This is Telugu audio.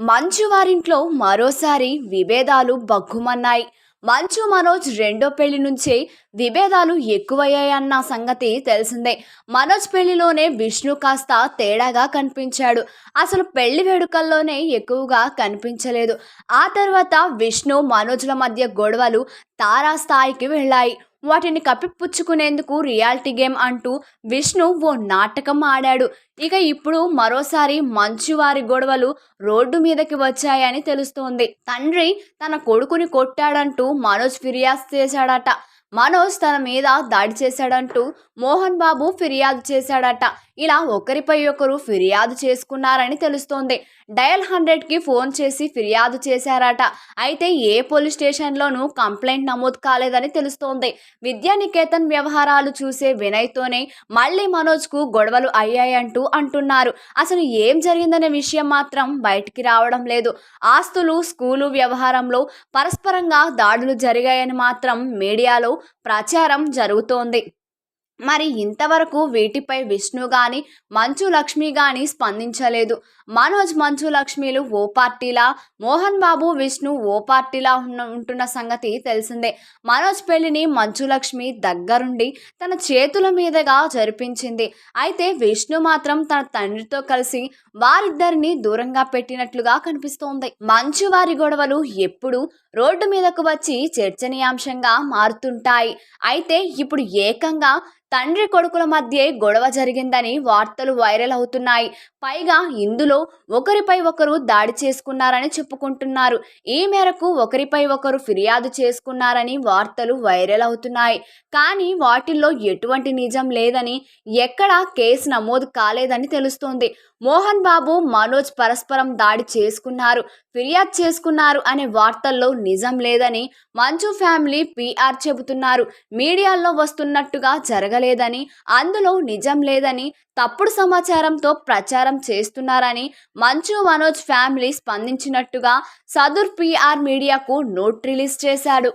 మంచు వారింట్లో మరోసారి విభేదాలు బగ్గుమన్నాయి మంచు మనోజ్ రెండో పెళ్ళి నుంచే విభేదాలు ఎక్కువయ్యాయన్న సంగతి తెలిసిందే. మనోజ్ పెళ్ళిలోనే విష్ణు కాస్త తేడాగా కనిపించాడు. అసలు పెళ్ళి వేడుకల్లోనే ఎక్కువగా కనిపించలేదు. ఆ తర్వాత విష్ణు మనోజ్ల మధ్య గొడవలు తారాస్థాయికి వెళ్ళాయి. వాటిని కప్పిపుచ్చుకునేందుకు రియాలిటీ గేమ్ అంటూ విష్ణు ఓ నాటకం ఆడాడు. ఇక ఇప్పుడు మరోసారి మంచువారి గొడవలు రోడ్డు మీదకి వచ్చాయని తెలుస్తోంది. తండ్రి తన కొడుకుని కొట్టాడంటూ మనోజ్ ఫిర్యాదు చేశాడట. మనోజ్ తన మీద దాడి చేశాడంటూ మోహన్ బాబు ఫిర్యాదు చేశాడట. ఇలా ఒకరిపై ఒకరు ఫిర్యాదు చేసుకున్నారని తెలుస్తోంది. డయల్ హండ్రెడ్కి ఫోన్ చేసి ఫిర్యాదు చేశారట. అయితే ఏ పోలీస్ స్టేషన్లోనూ కంప్లైంట్ నమోదు కాలేదని తెలుస్తోంది. విద్యానికేతన్ వ్యవహారాలు చూసే వినయ్తోనే మళ్ళీ మనోజ్కు గొడవలు అయ్యాయంటూ అంటున్నారు. అసలు ఏం జరిగిందనే విషయం మాత్రం బయటికి రావడం లేదు. ఆస్తులు స్కూలు వ్యవహారంలో పరస్పరంగా దాడులు జరిగాయని మాత్రం మీడియాలో ప్రచారం జరుగుతోంది. మరి ఇంతవరకు వీటిపై విష్ణు గాని మంచు లక్ష్మి గాని స్పందించలేదు. మనోజ్ మంచు లక్ష్మిలు ఓ పార్టీలా మోహన్ బాబు విష్ణు ఓ పార్టీలా ఉన్న ఉంటున్న సంగతి తెలిసిందే. మనోజ్ పెళ్ళిని మంచు లక్ష్మి దగ్గరుండి తన చేతుల మీదుగా జరిపించింది. అయితే విష్ణు మాత్రం తన తండ్రితో కలిసి వారిద్దరిని దూరంగా పెట్టినట్లుగా కనిపిస్తోంది. మంచు వారి గొడవలు ఎప్పుడు రోడ్డు మీదకు వచ్చి చర్చనీయాంశంగా మారుతుంటాయి. అయితే ఇప్పుడు ఏకంగా తండ్రి కొడుకుల మధ్య గొడవ జరిగిందని వార్తలు వైరల్ అవుతున్నాయి. పైగా ఇందులో ఒకరిపై ఒకరు దాడి చేసుకున్నారని చెప్పుకుంటున్నారు. ఈ మేరకు ఒకరిపై ఒకరు ఫిర్యాదు చేసుకున్నారని వార్తలు వైరల్ అవుతున్నాయి. కానీ వాటిల్లో ఎటువంటి నిజం లేదని ఎక్కడా కేసు నమోదు కాలేదని తెలుస్తోంది. మోహన్ బాబు మనోజ్ పరస్పరం దాడి చేసుకున్నారు ఫిర్యాదు చేసుకున్నారు అనే వార్తల్లో నిజం లేదని మంచు ఫ్యామిలీ పీఆర్ చెబుతున్నారు. మీడియాల్లో వస్తున్నట్టుగా జరగలేదని అందులో నిజం లేదని తప్పుడు సమాచారంతో ప్రచారం చేస్తున్నారని మంచు మనోజ్ ఫ్యామిలీ స్పందించినట్టుగా సదుర్ పీఆర్ మీడియాకు నోట్ రిలీజ్ చేశాడు.